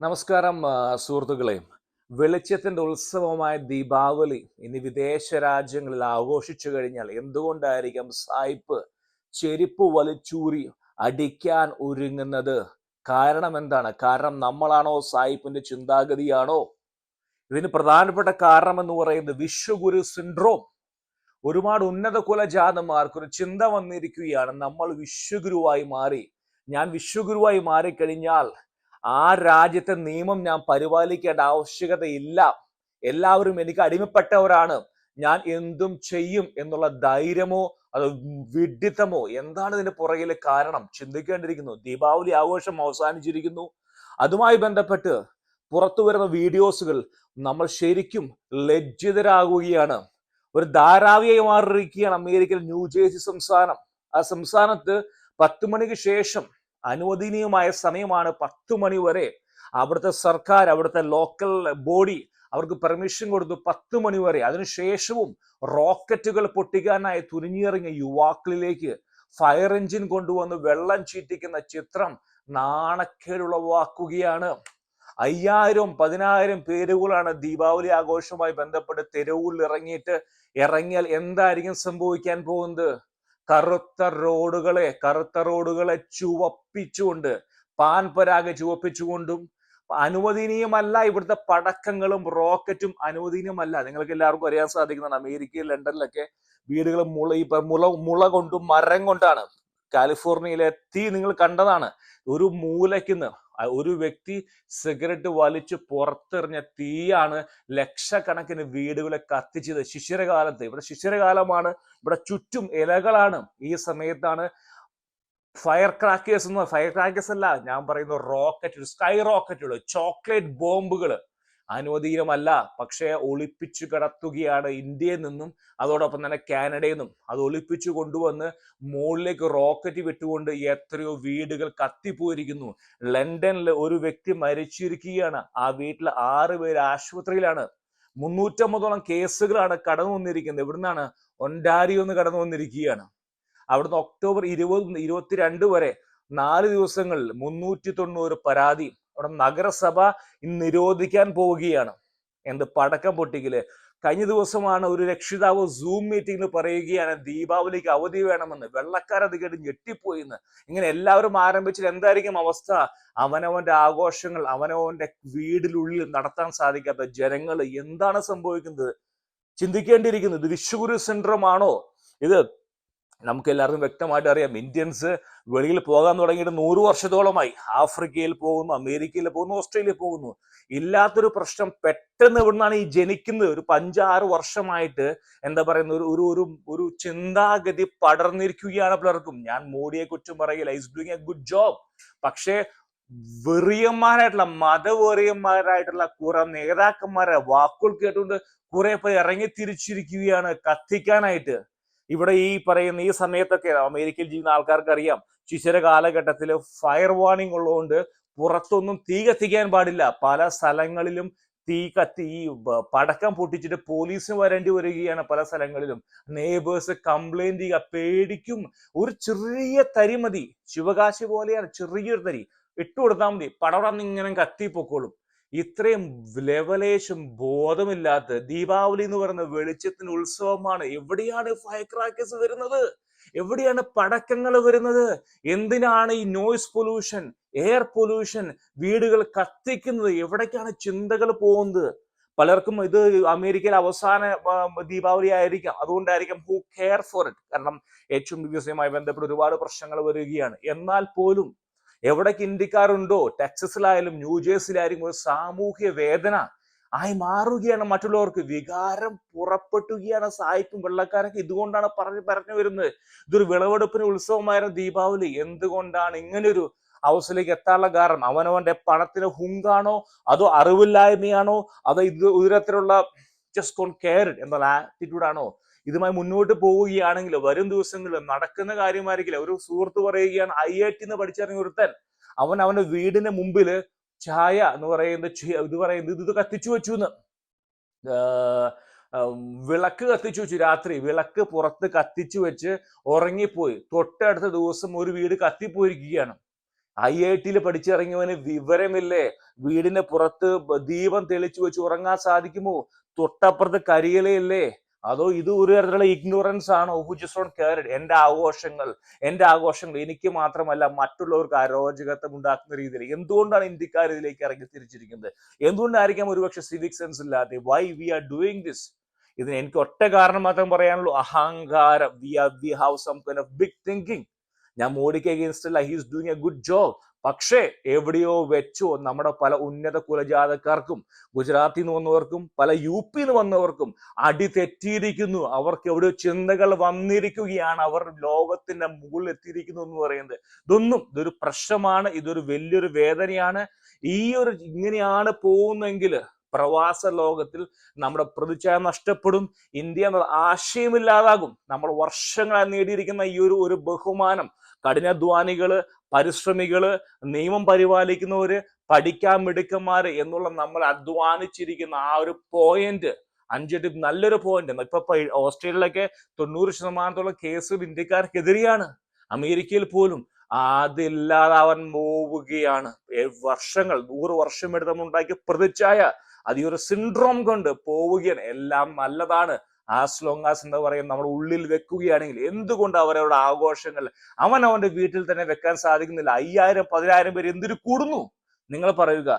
നമസ്കാരം സുഹൃത്തുക്കളെ. വെളിച്ചത്തിന്റെ ഉത്സവമായ ദീപാവലി ഇനി വിദേശ രാജ്യങ്ങളിൽ ആഘോഷിച്ചു കഴിഞ്ഞാൽ എന്തുകൊണ്ടായിരിക്കും സായിപ്പ് ചെരുപ്പ് വലിച്ചൂറി അടിക്കാൻ ഒരുങ്ങുന്നത്? കാരണം എന്താണ്? കാരണം നമ്മളാണോ സായിപ്പിന്റെ ചിന്താഗതിയാണോ? ഇതിന് പ്രധാനപ്പെട്ട കാരണം എന്ന് പറയുന്നത് വിശ്വഗുരു സിൻഡ്രോം. ഒരുപാട് ഉന്നത കുലജാതന്മാർക്ക് ഒരു ചിന്ത വന്നിരിക്കുകയാണ് നമ്മൾ വിശ്വഗുരുവായി മാറി. ഞാൻ വിശ്വഗുരുവായി മാറിക്കഴിഞ്ഞാൽ ആ രാജ്യത്തെ നിയമം ഞാൻ പരിപാലിക്കേണ്ട ആവശ്യകതയില്ല. എല്ലാവരും എനിക്ക് അടിമപ്പെട്ടവരാണ്. ഞാൻ എന്തും ചെയ്യും എന്നുള്ള ധൈര്യമോ അത് വിഡിത്തമോ എന്താണ് ഇതിന്റെ പുറകിലെ കാരണം? ചിന്തിക്കേണ്ടിയിരിക്കുന്നു. ദീപാവലി ആഘോഷം അവസാനിച്ചിരിക്കുന്നു. അതുമായി ബന്ധപ്പെട്ട് പുറത്തു വരുന്ന വീഡിയോസുകൾ നമ്മൾ ശരിക്കും ലജ്ജിതരാകുകയാണ്. ഒരു ധാരാവിയായി മാറിയിരിക്കുകയാണ് അമേരിക്കയിൽ ന്യൂജേഴ്സി സംസ്ഥാനം. ആ സംസ്ഥാനത്ത് പത്ത് മണിക്ക് ശേഷം അനുവദനീയമായ സമയമാണ് പത്ത് മണി വരെ. അവിടുത്തെ സർക്കാർ അവിടുത്തെ ലോക്കൽ ബോഡി അവർക്ക് പെർമിഷൻ കൊടുത്തു പത്ത് മണി വരെ. അതിനുശേഷവും റോക്കറ്റുകൾ പൊട്ടിക്കാനായി തുനിഞ്ഞിറങ്ങിയ യുവാക്കളിലേക്ക് ഫയർ എഞ്ചിൻ കൊണ്ടുവന്ന് വെള്ളം ചീറ്റിക്കുന്ന ചിത്രം നാണക്കേടുളവാക്കുകയാണ്. അയ്യായിരം പതിനായിരം പേരുകളാണ് ദീപാവലി ആഘോഷവുമായി ബന്ധപ്പെട്ട് തെരുവിൽ ഇറങ്ങിയിട്ട് ഇറങ്ങിയാൽ എന്തായിരിക്കും സംഭവിക്കാൻ പോകുന്നത്? കറുത്ത റോഡുകളെ കറുത്ത റോഡുകളെ ചുവപ്പിച്ചുകൊണ്ട് പാൻ പരാഗ ചുവപ്പിച്ചുകൊണ്ടും അനുവദനീയമല്ല ഇവിടുത്തെ പടക്കങ്ങളും റോക്കറ്റും അനുവദനീയമല്ല. നിങ്ങൾക്ക് എല്ലാവർക്കും അറിയാൻ സാധിക്കുന്നതാണ്. അമേരിക്കയിൽ ലണ്ടനിലൊക്കെ വീടുകൾ മുള ഈ മുള മുള കൊണ്ടും മരം കൊണ്ടാണ്. കാലിഫോർണിയയിലെ തീ നിങ്ങൾ കണ്ടതാണ്. ഒരു മൂലയ്ക്കുന്ന് ഒരു വ്യക്തി സിഗരറ്റ് വലിച്ച് പുറത്തെറിഞ്ഞ തീയാണ് ലക്ഷക്കണക്കിന് വീടുകളെ കത്തിച്ചത് ശിശിരകാലത്ത്. ഇവിടെ ശിശിരകാലമാണ്. ഇവിടെ ചുറ്റും ഇലകളാണ്. ഈ സമയത്താണ് ഫയർ ക്രാക്കേഴ്സ് എന്ന് ഫയർ ക്രാക്കേഴ്സ് അല്ല ഞാൻ പറയുന്ന റോക്കറ്റ് സ്കൈ റോക്കറ്റുകൾ ചോക്ലേറ്റ് ബോംബുകൾ അനുവദീനമല്ല പക്ഷേ ഒളിപ്പിച്ചു കിടത്തുകയാണ് ഇന്ത്യയിൽ നിന്നും അതോടൊപ്പം തന്നെ കാനഡയിൽ നിന്നും. അത് ഒളിപ്പിച്ചു കൊണ്ടുവന്ന് മുകളിലേക്ക് റോക്കറ്റ് വിട്ടുകൊണ്ട് എത്രയോ വീടുകൾ കത്തിപ്പോയിരിക്കുന്നു. ലണ്ടനിൽ ഒരു വ്യക്തി മരിച്ചിരിക്കുകയാണ്. ആ വീട്ടിൽ ആറ് പേര് ആശുപത്രിയിലാണ്. മുന്നൂറ്റമ്പതോളം കേസുകളാണ് കടന്നു വന്നിരിക്കുന്നത്. ഇവിടുന്നാണ് എന്ന് കടന്നു വന്നിരിക്കുകയാണ്. അവിടുന്ന് ഒക്ടോബർ ഇരുപത് ഇരുപത്തിരണ്ട് വരെ നാല് ദിവസങ്ങളിൽ മുന്നൂറ്റി തൊണ്ണൂറ് പരാതി അവിടെ നഗരസഭ ഇന്ന് നിരോധിക്കാൻ പോവുകയാണ്. എന്ത് പടക്കം പൊട്ടിക്കൽ. കഴിഞ്ഞ ദിവസമാണ് ഒരു രക്ഷിതാവ് സൂം മീറ്റിംഗിൽ പറയുകയാണ് ദീപാവലിക്ക് അവധി വേണമെന്ന്. വെള്ളക്കാരത് കേട്ട് ഞെട്ടിപ്പോയി എന്ന് ഇങ്ങനെ എല്ലാവരും ആരംഭിച്ചിട്ട് എന്തായിരിക്കും അവസ്ഥ? അവനവന്റെ ആഘോഷങ്ങൾ അവനവന്റെ വീടിനുള്ളിൽ നടത്താൻ സാധിക്കാത്ത ജനങ്ങൾ എന്താണ് സംഭവിക്കുന്നത്? ചിന്തിക്കേണ്ടിയിരിക്കുന്നത് ഇത് വിശ്വഗുരു സിൻഡ്രോം ആണോ? ഇത് നമുക്ക് എല്ലാവർക്കും വ്യക്തമായിട്ട് അറിയാം ഇന്ത്യൻസ് വെളിയിൽ പോകാൻ തുടങ്ങിയിട്ട് നൂറ് വർഷത്തോളമായി. ആഫ്രിക്കയിൽ പോകുന്നു അമേരിക്കയിൽ പോകുന്നു ഓസ്ട്രേലിയയിൽ പോകുന്നു. ഇല്ലാത്തൊരു പ്രശ്നം പെട്ടെന്ന് ഇവിടുന്നാണ് ഈ ജനിക്കുന്നത്? ഒരു അഞ്ചാറ് വർഷമായിട്ട് എന്താ പറയുന്ന ഒരു ഒരു ഒരു ഒരു ചിന്താഗതി പടർന്നിരിക്കുകയാണ് പലർക്കും. ഞാൻ മോഡിയെ കുറ്റം പറയില്ല. He's doing a good job പക്ഷേ വെറിയന്മാരായിട്ടുള്ള മതവെറിയന്മാരായിട്ടുള്ള കുറെ നേതാക്കന്മാരെ വാക്കുകൾ കേട്ടുകൊണ്ട് കുറെ പേർ ഇറങ്ങി തിരിച്ചിരിക്കുകയാണ് കത്തിക്കാനായിട്ട്. ഇവിടെ ഈ പറയുന്ന ഈ സമയത്തൊക്കെ അമേരിക്കയിൽ ജീവിക്കുന്ന ആൾക്കാർക്ക് അറിയാം ശിശിര കാലഘട്ടത്തിൽ ഫയർ വാർണിംഗ് ഉള്ളതുകൊണ്ട് പുറത്തൊന്നും തീ കത്തിക്കാൻ പാടില്ല. പല സ്ഥലങ്ങളിലും തീ കത്തി ഈ പടക്കം പൊട്ടിച്ചിട്ട് പോലീസിന് വരേണ്ടി വരികയാണ് പല സ്ഥലങ്ങളിലും. നെയ്ബേഴ്സ് കംപ്ലൈന്റ് ചെയ്യുക പേടിക്കും. ഒരു ചെറിയ തരി മതി. ശിവകാശി പോലെയാണ് ചെറിയൊരു തരി. ഇട്ടുകൊടുത്താൽ മതി. പടവടന്ന് ഇങ്ങനെ കത്തിപ്പൊക്കോളും. ഇത്രയും ലെവലേശും ബോധമില്ലാത്ത ദീപാവലി എന്ന് പറയുന്ന വെളിച്ചത്തിന് ഉത്സവമാണ്. എവിടെയാണ് ഫയർ ക്രാക്കേഴ്സ് വരുന്നത്? എവിടെയാണ് പടക്കങ്ങൾ വരുന്നത്? എന്തിനാണ് ഈ നോയ്സ് പൊല്യൂഷൻ എയർ പൊല്യൂഷൻ വീടുകൾ കത്തിക്കുന്നത്? എവിടേക്കാണ് ചിന്തകൾ പോകുന്നത്? പലർക്കും ഇത് അമേരിക്കയിലെ അവസാന ദീപാവലി ആയിരിക്കാം. അതുകൊണ്ടായിരിക്കാം ഹു കെയർ ഫോർ ഇറ്റ് കാരണം ഏറ്റവും വിസയുമായി ബന്ധപ്പെട്ട് ഒരുപാട് പ്രശ്നങ്ങൾ വരികയാണ്. എന്നാൽ പോലും എവിടേക്ക് ഇന്ത്യക്കാരുണ്ടോ? ടെക്സസിലായാലും ന്യൂജേഴ്സിലായാലും ഒരു സാമൂഹ്യ വേദന ആയി മാറുകയാണ് മറ്റുള്ളവർക്ക്. വികാരം പുറപ്പെട്ടുകയാണ് സായിപ്പും വെള്ളക്കാരൊക്കെ. ഇതുകൊണ്ടാണ് പറഞ്ഞു പറഞ്ഞു വരുന്നത്. ഇതൊരു വിളവെടുപ്പിന് ഉത്സവമായിരുന്നു ദീപാവലി. എന്തുകൊണ്ടാണ് ഇങ്ങനൊരു അവസ്ഥയിലേക്ക് എത്താനുള്ള കാരണം? അവനവന്റെ പണത്തിന് ഹുങ്കാണോ? അതോ അറിവില്ലായ്മയാണോ? അതോ ഇത് ഇത്തരത്തിലുള്ള ജസ്റ്റ് കോൺ കെയർ എന്നുള്ള ആറ്റിറ്റ്യൂഡാണോ ഇതുമായി മുന്നോട്ട് പോവുകയാണെങ്കിൽ വരും ദിവസങ്ങളിൽ നടക്കുന്ന കാര്യമായിരിക്കില്ല. ഒരു സുഹൃത്ത് പറയുകയാണ് ഐ ഐ ടി എന്ന് പഠിച്ചിറങ്ങിയ ഒരുത്തൻ അവൻ അവന്റെ വീടിന് മുമ്പിൽ ചായ എന്ന് പറയുന്നത് ചി- ഇത് പറയുന്നത് ഇത് കത്തിച്ചു വെച്ചു എന്ന് വിളക്ക് കത്തിച്ചു വെച്ചു രാത്രി. വിളക്ക് പുറത്ത് കത്തിച്ചു വെച്ച് ഉറങ്ങിപ്പോയി. തൊട്ടടുത്ത ദിവസം ഒരു വീട് കത്തിപ്പോയിരിക്കുകയാണ്. ഐ ഐ ടിയിൽ പഠിച്ചിറങ്ങിയവന് വിവരമില്ലേ? വീടിന്റെ പുറത്ത് ദീപം തെളിച്ചു വെച്ച് ഉറങ്ങാൻ സാധിക്കുമോ? തൊട്ടപ്പുറത്ത് കരിയിലയില്ലേ? അതോ ഇത് ഒരു തരത്തിലുള്ള ഇഗ്നോറൻസ് ആണോ? ഹു ജസ്റ്റ് ഓൺ കെയർ എന്റെ ആഘോഷങ്ങൾ എന്റെ ആഘോഷങ്ങൾ എനിക്ക് മാത്രമല്ല മറ്റുള്ളവർക്ക് അരോചകത്വം ഉണ്ടാക്കുന്ന രീതിയിൽ. എന്തുകൊണ്ടാണ് ഇന്ത്യക്കാർ ഇതിലേക്ക് ഇറങ്ങി തിരിച്ചിരിക്കുന്നത്? എന്തുകൊണ്ടായിരിക്കാം ഒരുപക്ഷെ സിവിക് സെൻസ് ഇല്ലാതെ? Why we are doing this ഇതിന് എനിക്ക് ഒറ്റ കാരണം മാത്രം പറയാനുള്ളൂ. അഹങ്കാരം. We are we have some kind of big thinking ഞാൻ മോഡിക്ക് അഗേൻസ്റ്റ് അല്ല. He's doing a good job പക്ഷേ എവിടെയോ വെച്ചോ നമ്മുടെ പല ഉന്നത കുലജാതക്കാർക്കും ഗുജറാത്തിൽ നിന്ന് വന്നവർക്കും പല യു പി നിന്ന് വന്നവർക്കും അടി തെറ്റിയിരിക്കുന്നു. അവർക്ക് എവിടെയോ ചിന്തകൾ വന്നിരിക്കുകയാണ്. അവർ ലോകത്തിന്റെ മുകളിൽ എത്തിയിരിക്കുന്നു എന്ന് പറയുന്നത്. ഇതൊന്നും ഇതൊരു പ്രശ്നമാണ്. ഇതൊരു വലിയൊരു വേദനയാണ്. ഈ ഒരു ഇങ്ങനെയാണ് പോകുന്നെങ്കിൽ പ്രവാസ ലോകത്തിൽ നമ്മുടെ പ്രതിച്ഛായ നഷ്ടപ്പെടും. ഇന്ത്യ എന്ന ആശയമില്ലാതാകും. നമ്മൾ വർഷങ്ങളായി നേടിയിരിക്കുന്ന ഈ ഒരു ഒരു ബഹുമാനം. കഠിനാധ്വാനികൾ പരിശ്രമികൾ നിയമം പരിപാലിക്കുന്നവര് പഠിക്കാൻ മിടുക്കന്മാര് എന്നുള്ള നമ്മൾ അധ്വാനിച്ചിരിക്കുന്ന ആ ഒരു പോയിന്റ് അഞ്ചടി നല്ലൊരു പോയിന്റ് ഇപ്പൊ ഓസ്ട്രേലിയയിലൊക്കെ തൊണ്ണൂറ് ശതമാനത്തോളം കേസുകൾ ഇന്ത്യക്കാർക്കെതിരെയാണ്. അമേരിക്കയിൽ പോലും അതില്ലാതാവാൻ പോവുകയാണ്. വർഷങ്ങൾ നൂറ് വർഷം എടുത്ത് നമ്മൾ ഉണ്ടാക്കിയ പ്രതിച്ഛായ അത് ഈ ഒരു സിൻഡ്രോം കൊണ്ട് പോവുകയാണ്. എല്ലാം നല്ലതാണ്. ആസ് ലോങ് ആസ് എന്ന് പറയുക നമ്മുടെ ഉള്ളിൽ വെക്കുകയാണെങ്കിൽ എന്തുകൊണ്ട് അവരവരുടെ ആഘോഷങ്ങൾ അവൻ അവന്റെ വീട്ടിൽ തന്നെ വെക്കാൻ സാധിക്കുന്നില്ല? അയ്യായിരം പതിനായിരം പേര് എന്തിനു കൂടുന്നു? നിങ്ങൾ പറയുക.